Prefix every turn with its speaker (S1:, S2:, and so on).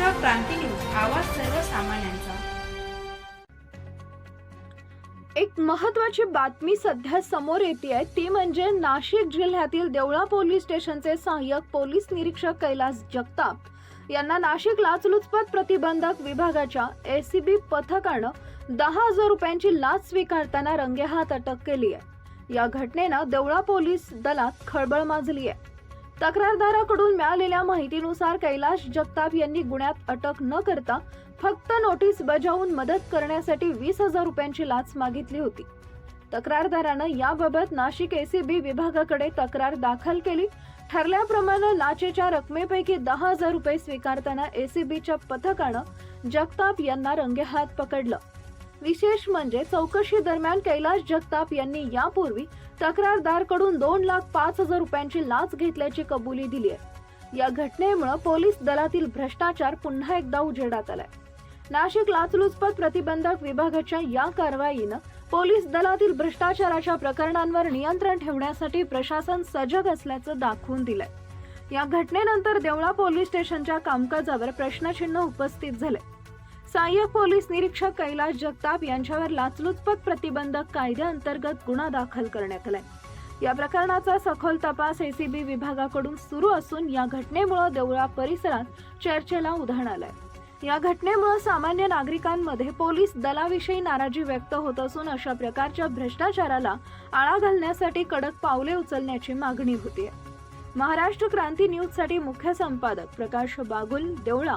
S1: Maharashtra Kranti news आवाज सर्वसामान्यांचा.
S2: एक महत्वाची बातमी सध्या समोर येते आहे ती म्हणजे नाशिक जिल्ह्यातील देवळा पोलीस स्टेशनचे सहाय्यक पोलीस निरीक्षक कैलास जगताप यांना नाशिक लाचलुचपत प्रतिबंधक विभागाच्या एसीबी पथकानं दहा हजार रुपयांची लाच स्वीकारताना रंगेहात अटक केली आहे या घटनेनं देवळा पोलीस दलात खळबळ माजली आहे तक्रारदाराकडून मिळालेल्या माहितीनुसार कैलाश जगताप यांनी गुन्ह्यात अटक न करता फक्त नोटीस बजावून मदत करण्यासाठी वीस हजार रुपयांची लाच मागितली होती. तक्रारदारानं याबाबत नाशिक एसीबी विभागाकडे तक्रार दाखल केली. ठरल्याप्रमाणे लाचेच्या रकमेपैकी दहा हजार रुपये स्वीकारताना एसीबीच्या पथकानं जगताप यांना रंगेहात पकडलं. विशेष म्हणजे चौकशी दरम्यान कैलाश जगताप यांनी यापूर्वी तक्रारदारकडून दोन लाख पाच हजार रुपयांची लाच घेतल्याची कबुली दिली आहे. या घटनेमुळे पोलीस दलातील भ्रष्टाचार पुन्हा एकदा उजेडात आलाय. नाशिक लाचलुचपत प्रतिबंधक विभागाच्या या कारवाईनं पोलीस दलातील भ्रष्टाचाराच्या प्रकरणांवर नियंत्रण ठेवण्यासाठी प्रशासन सजग असल्याचं दाखवून दिलंय. या घटनेनंतर देवळा पोलीस स्टेशनच्या कामकाजावर प्रश्नचिन्ह उपस्थित झाले सहाय्यक पोलीस निरीक्षक कैलास जगताप यांच्यावर लाचलुचपत प्रतिबंधक कायद्याअंतर्गत गुन्हा दाखल करण्यात आलाय. या प्रकरणाचा सखोल तपास एसीबी विभागाकडून सुरू असून या घटनेमुळे देवळा परिसरात चर्चेला उधाण आलंय. या घटनेमुळे सामान्य नागरिकांमध्ये पोलीस दलाविषयी नाराजी व्यक्त होत असून अशा प्रकारच्या भ्रष्टाचाराला आळा घालण्यासाठी कडक पावले उचलण्याची मागणी होती महाराष्ट्र क्रांती न्यूजसाठी मुख्य संपादक प्रकाश बागुल देवळा.